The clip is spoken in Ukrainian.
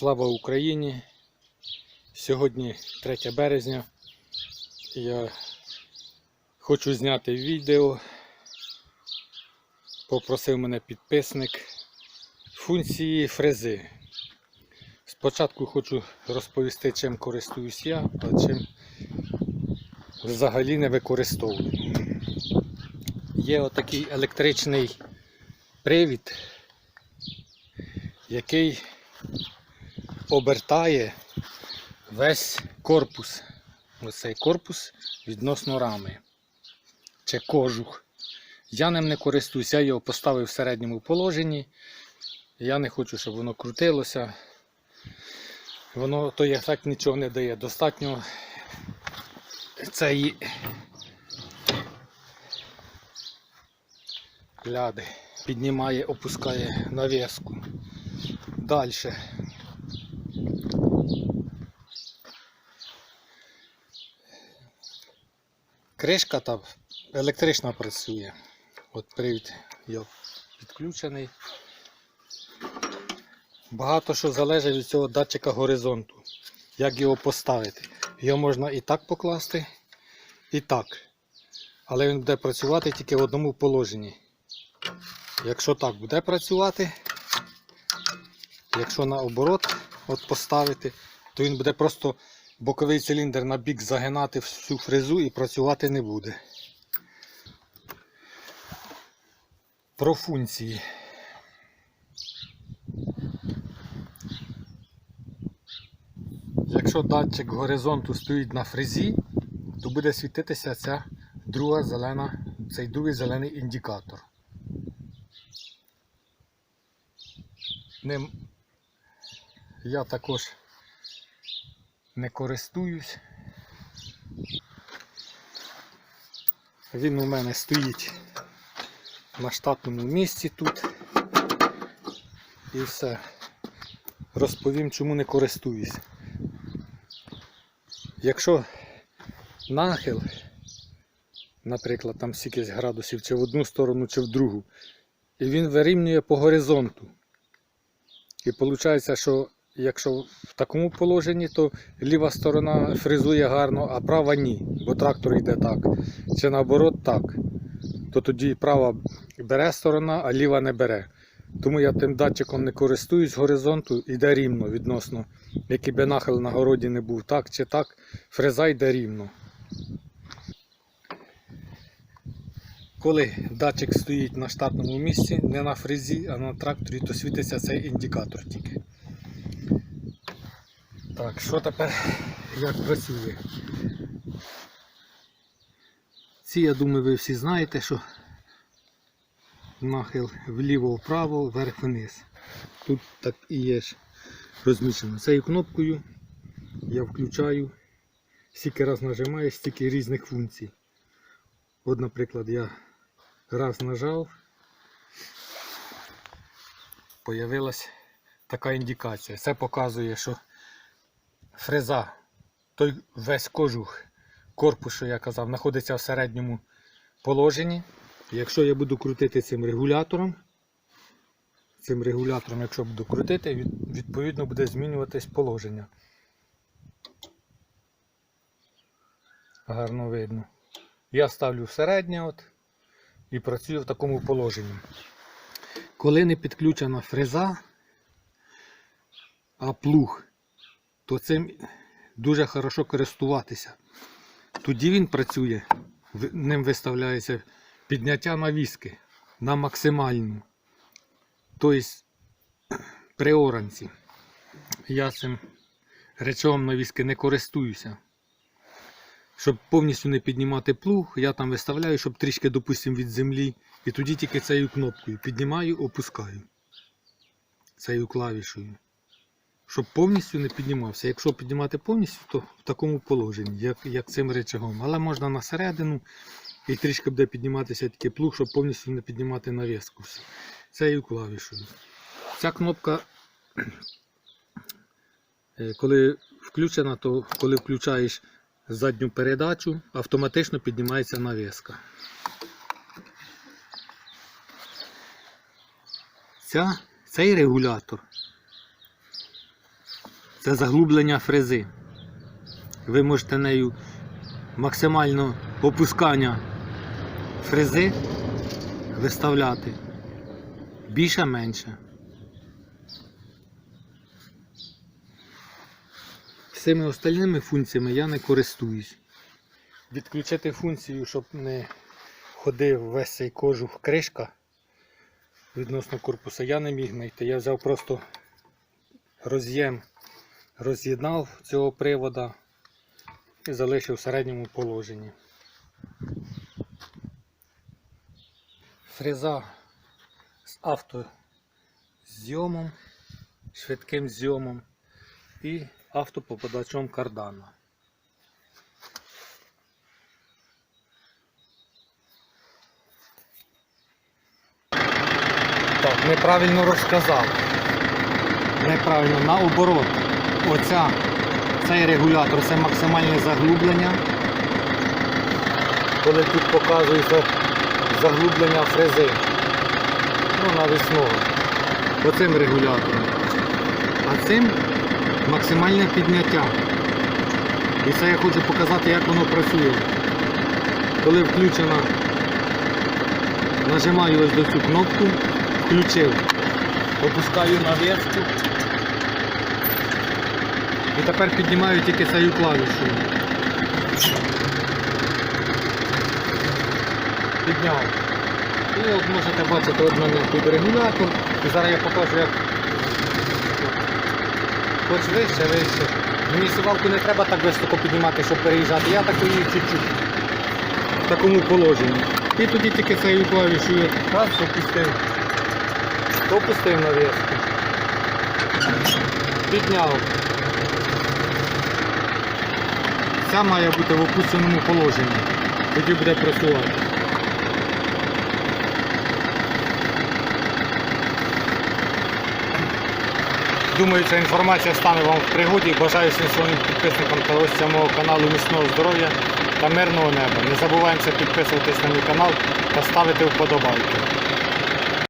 Слава Україні! Сьогодні 3 березня. Я хочу зняти відео. Попросив мене підписник функції фрези. Спочатку хочу розповісти, чим користуюсь я, а чим взагалі не використовую. Є отакий електричний привід, який обертає весь корпус. Оцей корпус відносно рами. Чи кожух. Я ним не користуюсь, я його поставив в середньому положенні. Я не хочу, щоб воно крутилося. Воно той ефект нічого не дає. Достатньо цієї ляди. Піднімає, опускає навіску. Далі. Кришка там електрична працює. От привід його підключений. Багато що залежить від цього датчика горизонту. Як його поставити. Його можна і так покласти, і так. Але він буде працювати тільки в одному положенні. Якщо так буде працювати, якщо наоборот от поставити, то він буде просто боковий циліндр на бік загинати всю фрезу і працювати не буде. Про функції. Якщо датчик горизонту стоїть на фрезі, то буде світитися ця друга зелена, цей другий зелений індикатор. Ним я також не користуюсь. Він у мене стоїть на штатному місці тут. І все. Розповім, чому не користуюсь. Якщо нахил, наприклад, там стільки градусів, чи в одну сторону, чи в другу, і він вирівнює по горизонту. І виходить, що якщо в такому положенні, то ліва сторона фрезує гарно, а права ні, бо трактор йде так. Чи наоборот так. То тоді права бере сторона, а ліва не бере. Тому я тим датчиком не користуюсь горизонту, йде рівно відносно. Який би нахил на городі не був, так чи так, фреза йде рівно. Коли датчик стоїть на штатному місці, не на фрезі, а на тракторі, то світиться цей індикатор тільки. Так, що тепер як працює? Ці, я думаю, ви всі знаєте, що нахил вліво-вправо, вверх-вниз. Тут так і є розміщено. Цією кнопкою я включаю, стільки раз нажимаю, стільки різних функцій. От, наприклад, я раз нажав, появилась така індикація. Це показує, що фреза, той весь кожух, корпус, що я казав, знаходиться в середньому положенні. Якщо я буду крутити цим регулятором, цим регулятором, якщо буду крутити, відповідно буде змінюватись положення. Гарно видно. Я ставлю в середнє от, і працюю в такому положенні. Коли не підключена фреза, а плуг, то цим дуже хорошо користуватися. Тоді він працює, ним виставляється підняття навіски на максимальну. Тобто при оранці. Я цим речовом навіски не користуюся. Щоб повністю не піднімати плуг, я там виставляю, щоб трішки, допустимо, від землі. І тоді тільки цією кнопкою піднімаю, опускаю. Цією клавішою. Щоб повністю не піднімався. Якщо піднімати повністю, то в такому положенні, як, як цим речагом. Але можна на середину і трішки буде підніматися такий плуг, щоб повністю не піднімати навіску. Цією клавішою. Ця кнопка, е, коли включена, то коли включаєш задню передачу, автоматично піднімається навіска. Ця, цей регулятор Це заглублення фрези. Ви можете нею максимально опускання фрези виставляти. Більше менше. Всіми остальними функціями я не користуюсь. Відключити функцію, щоб не ходив весь цей кожух кришка відносно корпуса, я не міг знайти. Я взяв просто роз'єм, роз'єднав цього привода і залишив в середньому положенні. Фреза з автозйомом, швидким зйомом і автопопадачом кардана. Так, неправильно розказав. Неправильно, наоборот. Оця, цей регулятор це максимальне заглублення. Коли тут показується заглублення фрези. Ну, навісно. Оцим регулятором. А цим максимальне підняття. І це я хочу показати, як воно працює. Коли включена, нажимаю ось до цю кнопку, включив, опускаю наверху. І тепер піднімаю тільки цією клавішою. Підняв. І от можете бачити, от мене тут регулятор. І зараз я покажу, як хоч вище, вище. Мені сівалку не треба так високо піднімати, щоб переїжджати. Я такої чуть-чуть в такому положенні. І тоді тільки цією клавішою раз опустив. Опустив наверх. Підняв. Ця має бути в опущеному положенні. Тоді буде працювати. Думаю, ця інформація стане вам в пригоді. Бажаю всім своїм підписникам та гостям мого каналу міцного здоров'я та мирного неба. Не забуваємося підписуватись на мій канал та ставити вподобайки.